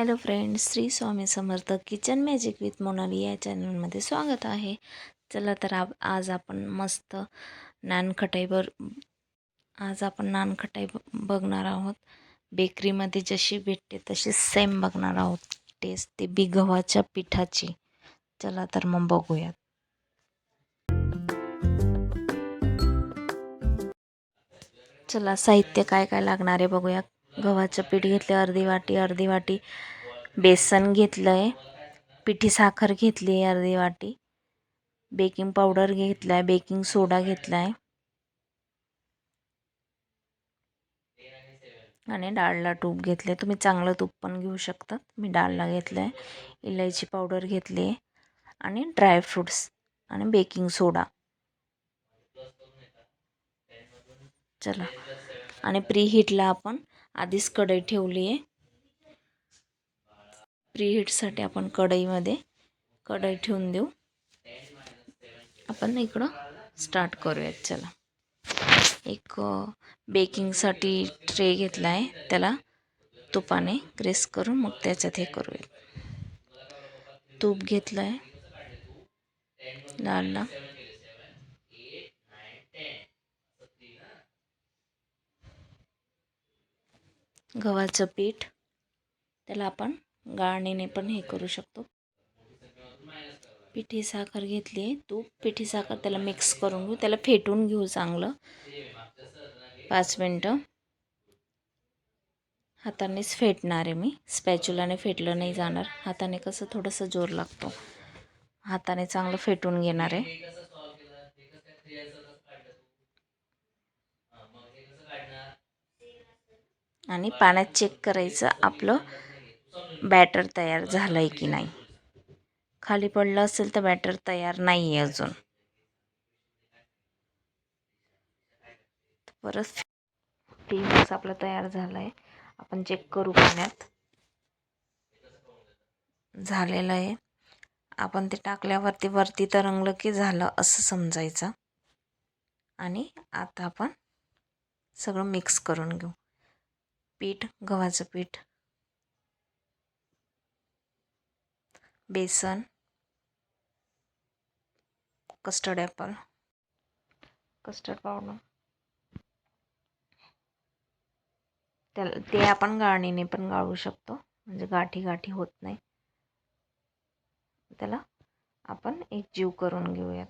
Hello friends Shri Swami Samarth kitchen magic with Monali या चॅनलमध्ये स्वागत आहे. चला तर आप आज आपण मस्त नानखटाईवर आज आपण नानखटाई ब बघणार आहोत. बेकरीमध्ये जशी भेटते तशी सेम बघणार आहोत. टेस्ट ते बी गव्हाच्या पिठाची. चला तर मग बघूयात. चला साहित्य काय काय लागणार आहे बघूया गव्हाचं पीठ घेतलं अर्धी वाटी अर्धी वाटी. बेसन घेतलं आहे पिठी साखर घेतली आहे अर्धी वाटी. बेकिंग पावडर घेतला आहे बेकिंग सोडा घेतला आहे आणि डाळला तूप घेतले तुम्ही चांगलं तूप पण घेऊ शकतात. मी डाळला घेतलं आहे इलायची पावडर घेतली आहे आणि ड्रायफ्रूट्स आणि बेकिंग सोडा. चला. आणि प्री हीटला आपण आधीच कढई ठेवली आहे. प्रीहीटसाठी आपण कढईमध्ये कढई ठेवून देऊ. आपण इकडं स्टार्ट करूयात चला. एक बेकिंगसाठी ट्रे घेतला आहे. त्याला तुपाने ग्रेस करून मग त्याच्यात हे करूयात. तूप घेतलं आहे डाळला गव्हाचं पीठ. त्याला आपण गाळणीने पण हे करू शकतो. पिठी साखर घेतली आहे. तूप पिठी साखर त्याला मिक्स करून घेऊ. त्याला फेटून घेऊ चांगलं. पाच मिनटं. हातानेच फेटणार आहे मी. स्पॅच्युलाने फेटलं नाही जाणार. हाताने कसं थोडंसं जोर लागतो. हाताने चांगलं फेटून घेणार आहे. आणि पाण्यात चेक करायचं आपलं बॅटर तयार झालं आहे की नाही. खाली पडलं असेल तर बॅटर तयार नाही आहे अजून. परत तीन आपलं तयार झालं आहे आपण चेक करू पाण्यात. झालेलं आहे. आपण ते टाकल्यावरती वरती तरंगलं की झालं असं समजायचं. आणि आता आपण सगळं मिक्स करून घेऊ. पीठ गव्हाचं पीठ बेसन कस्टर्ड ॲपल कस्टर्ड पावडर त्याला ते आपण गाळणीने पण गाळू शकतो. म्हणजे गाठी गाठी होत नाही. त्याला आपण एक जीव करून घेऊयात.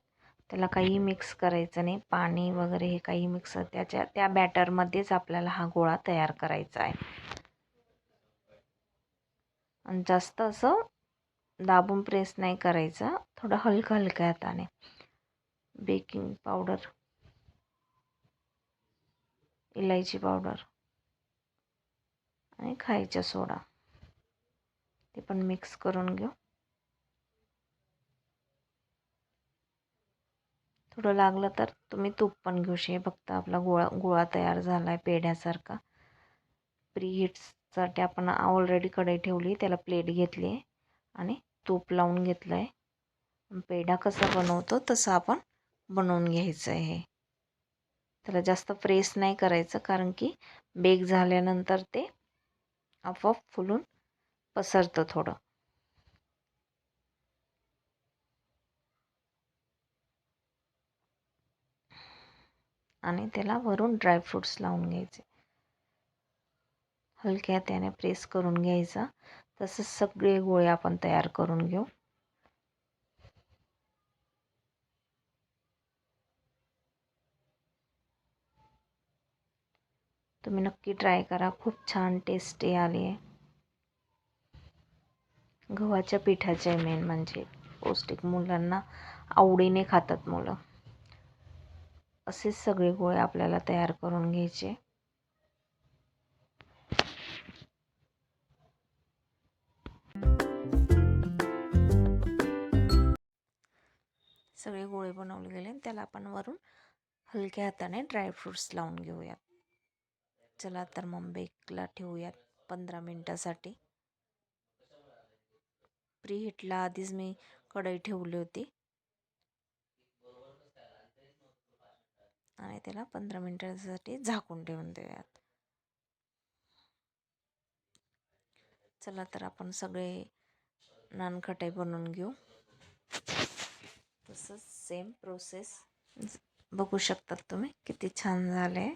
त्याला काही मिक्स करायचं नाही. पाणी वगैरे हे काही मिक्स त्याच्या त्या बॅटरमध्येच आपल्याला हा गोळा तयार करायचा आहे. आणि जास्त असं दाबून प्रेस नाही करायचा. थोडं हलकं हलक्या हाताने. बेकिंग पावडर इलायची पावडर आणि खायचा सोडा. ते पण मिक्स करून घेऊ. थोडं लागलं तर तुम्ही तूप पण घेऊ शे फक्त आपला गोळा गोळा तयार झाला आहे पेढ्यासारखा. प्री हिट्ससाठी आपण ऑलरेडी कढई ठेवली त्याला प्लेट घेतली आहे आणि तूप लावून घेतलं आहे पेढा कसा बनवतो तसं आपण बनवून घ्यायचं आहे त्याला जास्त प्रेस नाही करायचं कारण की बेक झाल्यानंतर ते आपोआप फुलून पसरतं थोडं. आणि त्याला वरून ड्रायफ्रूट्स लावून घ्यायचे. हलक्या त्याने प्रेस करून घ्यायचा. तसंच सगळे गोळे आपण तयार करून घेऊ. तुम्ही नक्की ट्राय करा. खूप छान टेस्टी आली आहे. गव्हाच्या पिठाचे मेन म्हणजे पौष्टिक मुलांना आवडीने खातात मुलं. असेच सगळे गोळे आपल्याला तयार करून घ्यायचे. सगळे गोळे बनवले गेले त्याला आपण वरून हलक्या हाताने ड्रायफ्रूट्स लावून घेऊयात. चला तर मग बेकला ठेवूयात पंधरा मिनटासाठी. प्री हिटला आधीच मी कढई ठेवली होती. आणि त्याला पंधरा मिनटासाठी झाकून ठेवून देऊयात. चला तर आपण सगळे नानखटाई बनवून घेऊ. तसंच सेम प्रोसेस बघू शकतात तुम्ही किती छान झाले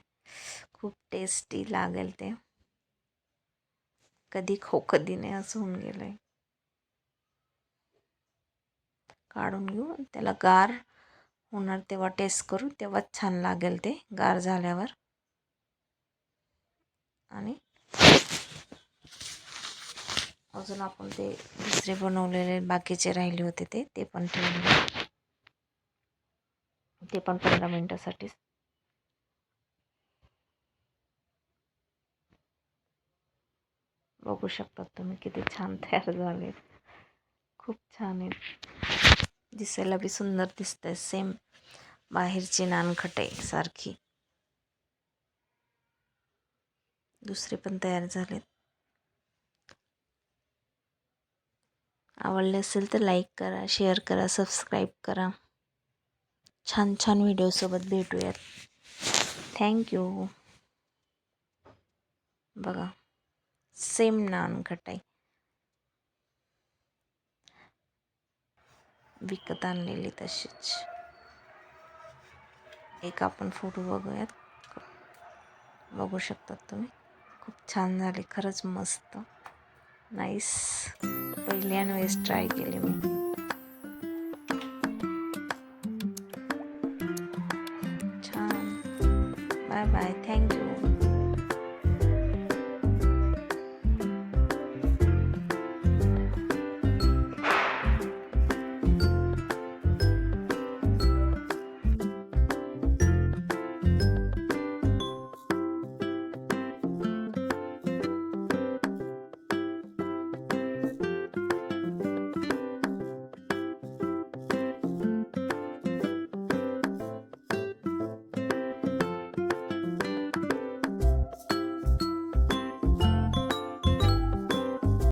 खूप टेस्टी लागेल ते. कधी खो कधी नाही असं होऊन गेलं आहे काढून घेऊ त्याला गार होणार तेव्हा टेस्ट करू. तेव्हाच छान लागेल ते गार झाल्यावर. आणि अजून आपण ते दुसरे बनवलेले बाकीचे राहिले होते ते ते पण ठेवून ते पण पंधरा मिनटासाठी. बघू शकतात तुम्ही किती छान तयार झाले. खूप छान आहेत दिसायला बी सुंदर दिसतंय. सेम बाहेरची नानखटाई सारखी दुसरे पण तयार झालेत. आवडले असेल तर लाईक करा शेअर करा सबस्क्राईब करा. छान छान व्हिडिओसोबत भेटूयात. थँक्यू बघा सेम नान खटाई विकत आणलेली तशीच. एक आपण फोटो बघूयात. बघू शकतात तुम्ही. खूप छान झाले खरंच मस्त. नाईस पहिल्यान वेळेस ट्राय केले मी. छान. Bye bye thank you